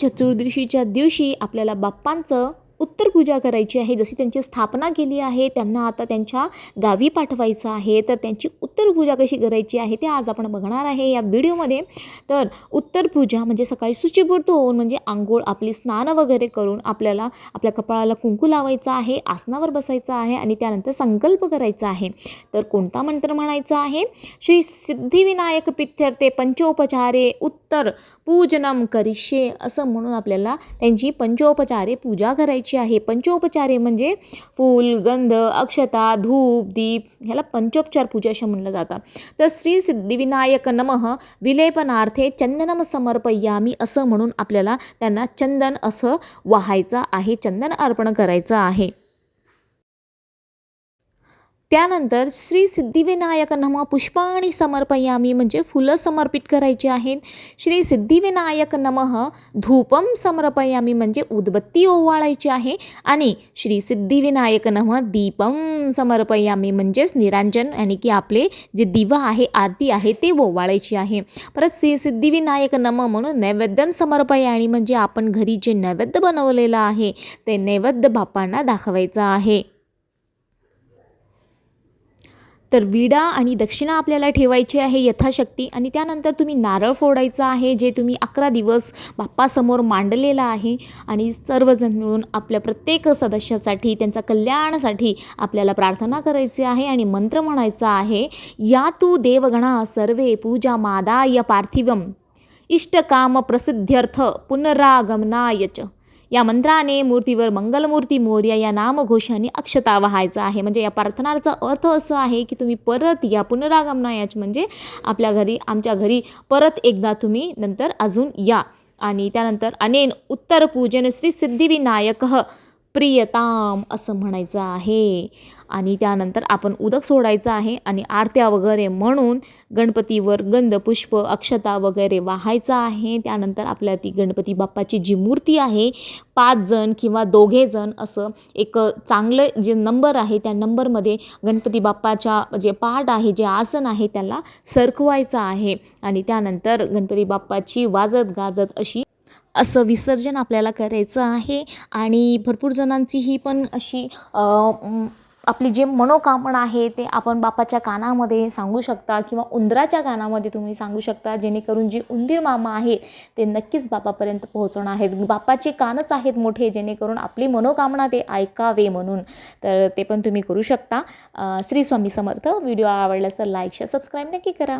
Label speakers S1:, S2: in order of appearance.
S1: चतुर्दशीच्या दिवशी आपल्याला बाप्पांचं उत्तर पूजा करायची आहे. जशी त्यांची स्थापना केली आहे त्यांना आता त्यांच्या गावी पाठवायचं आहे. तर त्यांची उत्तर पूजा कशी करायची आहे ते आज आपण बघणार आहे. या व्हिडिओमध्ये तर उत्तर पूजा म्हणजे सकाळी शुचिपूर्त होऊन म्हणजे आंघोळ आपली स्नान वगैरे करून आपल्याला आपल्या कपाळाला कुंकू लावायचं आहे आसनावर बसायचं आहे आणि त्यानंतर संकल्प करायचा आहे. तर कोणता मंत्र म्हणायचा आहे? श्री सिद्धिविनायक पित्यर्थे पंचोपचारे उत्तर पूजनम करिष्ये असं म्हणून आपल्याला त्यांची पंचोपचारे पूजा करायची आहे. पंचोपचारे म्हणजे फूल गंध अक्षता धूप दीप ह्याला पंचोपचार पूजा असं म्हणलं जातं. तर श्री सिद्धिविनायक नमः विलेपनार्थे चंदनम समर्पयामी असं म्हणून आपल्याला त्यांना चंदन असं वाहायचं आहे चंदन अर्पण करायचं आहे. त्यानंतर श्री सिद्धिविनायक नम पुष्पाणी समर्पयामी म्हणजे फुलं समर्पित करायची आहेत. श्री सिद्धिविनायक नमः धूपम समर्पयामी म्हणजे उदबत्ती ओवाळायची आहे. आणि श्री सिद्धिविनायक नम दीपम समर्पयामी म्हणजेच निरांजन आणि की आपले जे दिवा आहे आरती आहे ते ओवाळायची आहे. परत श्री सिद्धिविनायक नमः म्हणून नैवेद्यम समर्पयाणी म्हणजे आपण घरी जे नैवेद्य बनवलेलं आहे ते नैवेद्य बापांना दाखवायचं आहे. तर विडा आणि दक्षिणा आपल्याला ठेवायची आहे यथाशक्ती आणि त्यानंतर तुम्ही नारळ फोडायचं आहे जे तुम्ही अकरा दिवस बाप्पासमोर मांडलेलं आहे आणि सर्वजण मिळून आपल्या प्रत्येक सदस्यासाठी त्यांच्या कल्याणासाठी आपल्याला प्रार्थना करायची आहे आणि मंत्र म्हणायचा आहे या तू देवगणा सर्वे पूजा मादाय पार्थिवम इष्टकाम प्रसिद्ध्यर्थ पुनरागमनाय च. या मंत्राने मूर्तीवर मंगलमूर्ती मोर्या या नामघोषाने अक्षता वहायचा आहे. म्हणजे या प्रार्थनाचा अर्थ असं आहे की तुम्ही परत या पुनरागमनायाच म्हणजे आपल्या घरी आमच्या घरी परत एकदा तुम्ही नंतर अजून या. आणि त्यानंतर अनेन उत्तर पूजन श्री सिद्धिविनायक प्रियताम असं म्हणायचं आहे. आणि त्यानंतर आपण उदक सोडायचं आहे आणि आरत्या वगैरे म्हणून गणपतीवर गंध पुष्प अक्षता वगैरे वाहायचं आहे. त्यानंतर आपल्या ती गणपती बाप्पाची जी मूर्ती आहे पाच जण किंवा दोघे जण असं एक चांगलं जे नंबर आहे त्या नंबरमध्ये गणपती बाप्पाच्या जे पाठ आहे जे आसन आहे त्याला सरकवायचं आहे. आणि त्यानंतर गणपती बाप्पाची वाजत गाजत अशी असं विसर्जन आपल्याला करायचं आहे. आणि भरपूर जणांची ही पण अशी आपली जे मनोकामना आहे ते आपण बापाच्या कानामध्ये सांगू शकता किंवा उंदराच्या कानामध्ये तुम्ही सांगू शकता. जेणेकरून जे उंदीर मामा आहे ते नक्कीच बापापर्यंत पोहोचवणार आहेत. बापाचे कानच आहेत मोठे जेणेकरून आपली मनोकामना ते ऐकावे म्हणून. तर ते पण तुम्ही करू शकता. श्री स्वामी समर्थ. व्हिडिओ आवडल्यास तर लाईक शेअर सबस्क्राईब नक्की करा.